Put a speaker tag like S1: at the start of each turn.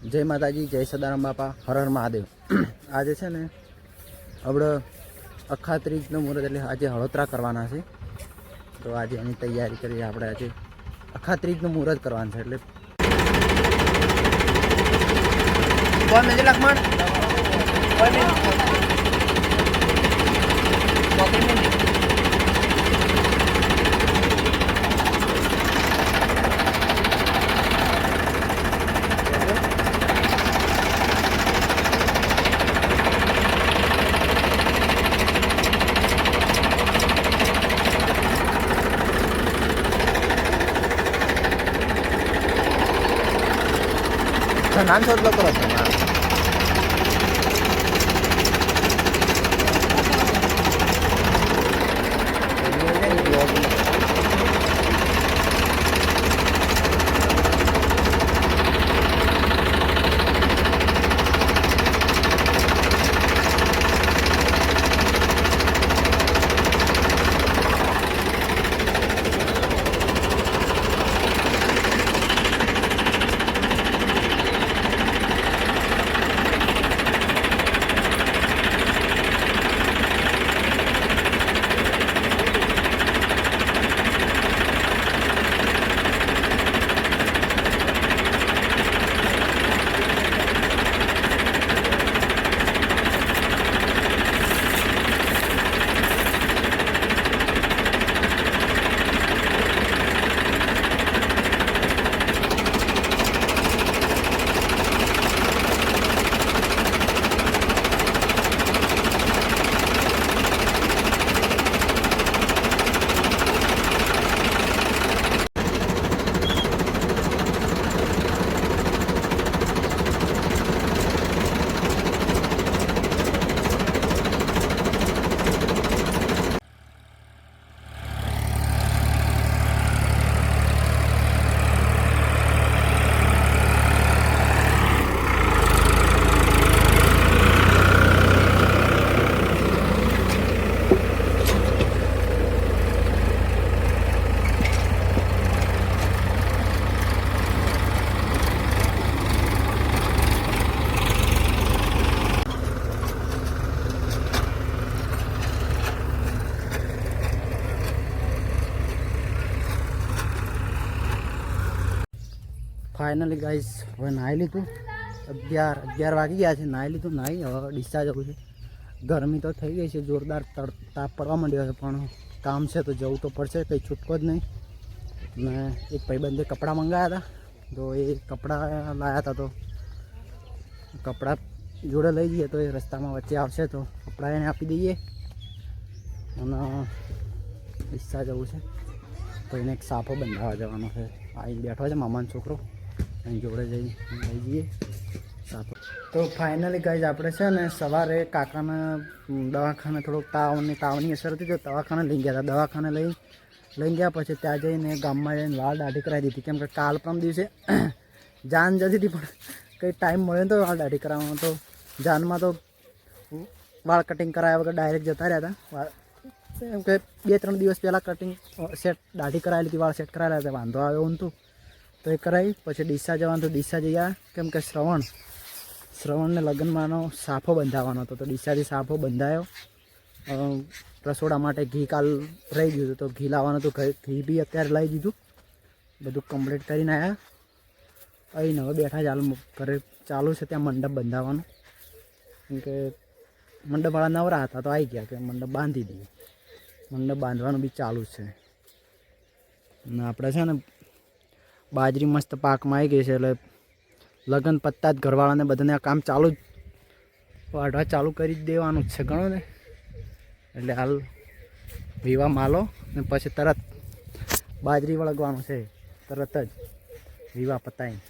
S1: જય માતાજી જય સદારામ બાપા હર હર મહાદેવ. આજે છે ને આપણે અખા ત્રીજનું મુહૂર્ત એટલે આજે હળોતરા કરવાના છે. તો આજે એની તૈયારી કરીએ આપણે આજે. અખા ત્રીજનું મુહૂર્ત કરવાનું છે એટલે.
S2: કોણ લખમણ. કોણ 那男车
S1: 知道多少钱吗 ફાઇનલી ગાઈસ હવે નાહી લીધું. અગિયાર અગિયાર વાગી ગયા છે, નાહી લીધું. નાહી, હવે ડિસ્ચાર્જ જવું છે. ગરમી તો થઈ ગઈ છે, જોરદાર તડ, તાપ પડવા માંડ્યો છે, પણ કામ છે તો જવું તો પડશે, કંઈ છૂટકો જ નહીં. ને એક ભાઈબંધે કપડાં મંગાવ્યા હતા. તો એ કપડાં લાવ્યા હતા તો કપડાં જોડે લઈ જઈએ, તો એ રસ્તામાં વચ્ચે આવશે તો કપડાં એને આપી દઈએ. અને ડિસ્ચાર્જ જવું છે. તો એને એક સાપો બંધાવા જવાનો છે. આવી બેઠો છે, મામાનો છોકરો. એની જોડે જઈ લઈ જઈએ. સાથે તો ફાઇનલી ગાઈઝ આપણે છે ને સવારે કાકાને દવાખાને થોડોક તાવની તાવની અસર હતી તો દવાખાને લઈ ગયા હતા. દવાખાને લઈ લઈ ગયા પછી ત્યાં જઈને ગામમાં જઈને વાળ દાઢી કરાવી દીધી. કેમ કે કાલ પરમ દિવસે જાન જતી હતી, પણ કંઈ ટાઈમ મળ્યો ને તો વાળ દાઢી કરાવવાનો. તો જાનમાં તો વાળ કટિંગ કરાવ્યા વગર ડાયરેક્ટ જતા રહ્યા હતા. એમ કે બે ત્રણ દિવસ પહેલાં કટિંગ સેટ દાઢી કરાવી હતી, વાળ સેટ કરાવેલા હતા. વાંધો આવ્યો નહોતું. તો એ કરાવી પછી ડીસા જવાનું તો ડીસા ગયા કેમ કે શ્રવણ, શ્રવણને લગ્નમાંનો સાફો બંધાવવાનો હતો. તો ડીસાથી સાફો બંધાયો. રસોડા માટે ઘી કાલ રહી ગયું હતું. તો ઘી લાવવાનું હતું. ઘી ઘી બી અત્યારે લઈ દીધું. બધું કમ્પ્લીટ કરીને આવ્યા અહીં હવે બેઠા ચાલુ ઘરે ચાલુ છે. ત્યાં મંડપ બંધાવવાનું કેમ કે મંડપવાળા નવરા હતા. તો આવી ગયા કે મંડપ બાંધી દઈએ. મંડપ બાંધવાનું બી ચાલુ છે. અને આપણે છે ને બાજરી મસ્ત પાકમાં આવી ગઈ છે એટલે લગ્ન પત્તા જ ઘરવાળાને બધાને આ કામ ચાલુ જ વાઢવા ચાલુ કરી જ દેવાનું જ છે, ગણો ને? એટલે હાલ વીવા માલો ને પછી તરત બાજરી વળગવાનું છે, તરત જ વિવાહ પતાવીને